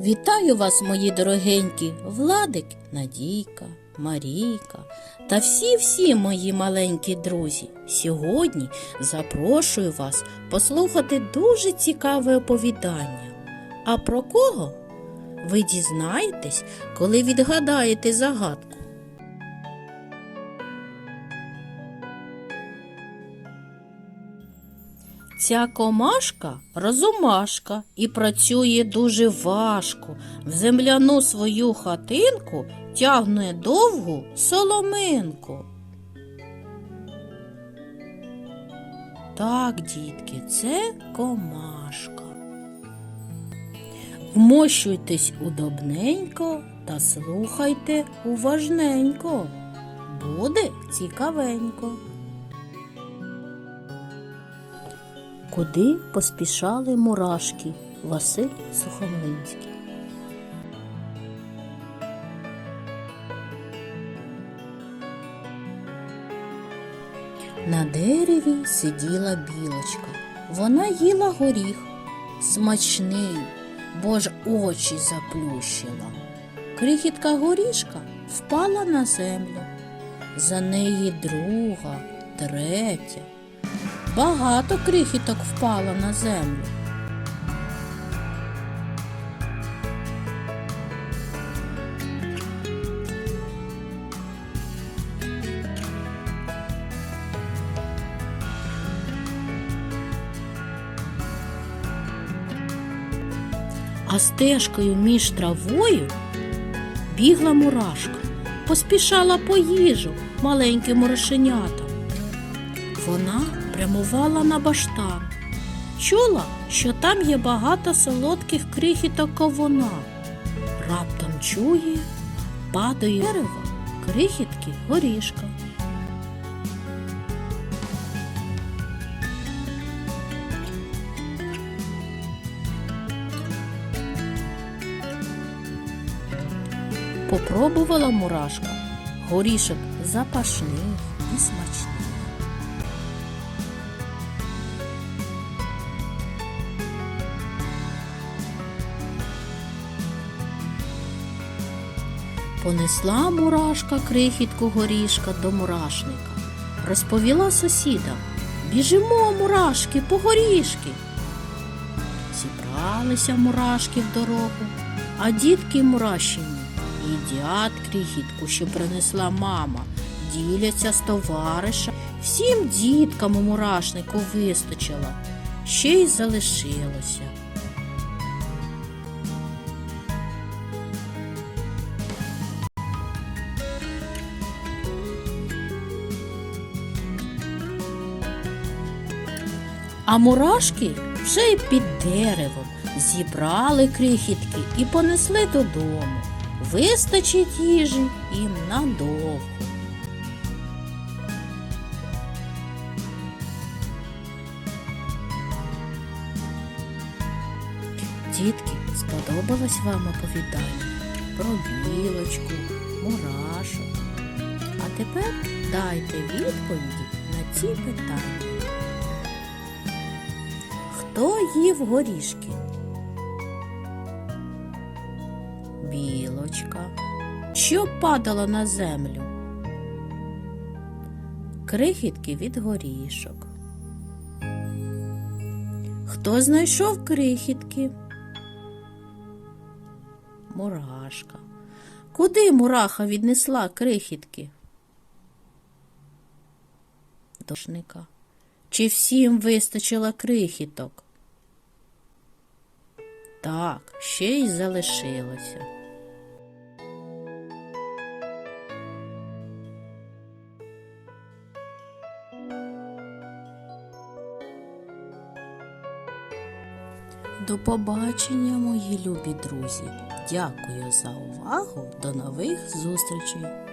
Вітаю вас, мої дорогенькі, Владик, Надійка, Марійка та всі-всі мої маленькі друзі. Сьогодні запрошую вас послухати дуже цікаве оповідання. А про кого? Ви дізнаєтесь, коли відгадаєте загадку. Ця комашка розумашка і працює дуже важко. В земляну свою хатинку тягне довгу соломинку. Так, дітки, це комашка. Вмощуйтесь удобненько та слухайте уважненько. Буде цікавенько. Куди поспішали мурашки Василь Сухомлинський. На дереві сиділа білочка. Вона їла горіх, смачний, бо ж очі заплющила. Крихітка горішка впала на землю. За неї друга, третя. Багато крихіток впало на землю. А стежкою між травою бігла мурашка, поспішала по їжу маленьким мурашенятам. Вона прямувала на баштан. Чула, що там є багато солодких крихіток ковуна. Раптом чує, падає дерево, крихітки горішка. Попробувала мурашка, горішок запашний і смачний. Понесла мурашка крихітку горішка до мурашника. Розповіла сусідам Біжимо, мурашки, по горішки. Зібралися мурашки в дорогу, а дітки мурашині їдять крихітку, що принесла мама, діляться з товариша. Всім діткам у мурашнику вистачило, ще й залишилося. А мурашки вже й під деревом зібрали крихітки і понесли додому. Вистачить їжі їм надовго. Дітки, сподобалось вам оповідання про білочку, мурашок. А тепер дайте відповіді на ці питання. Хто їв горішки? Білочка. Що падало на землю? Крихітки від горішок. Хто знайшов крихітки? Мурашка. Куди мураха віднесла крихітки? Дошника. Чи всім вистачило крихіток? Так, ще й залишилося. До побачення, мої любі друзі. Дякую за увагу. До нових зустрічей!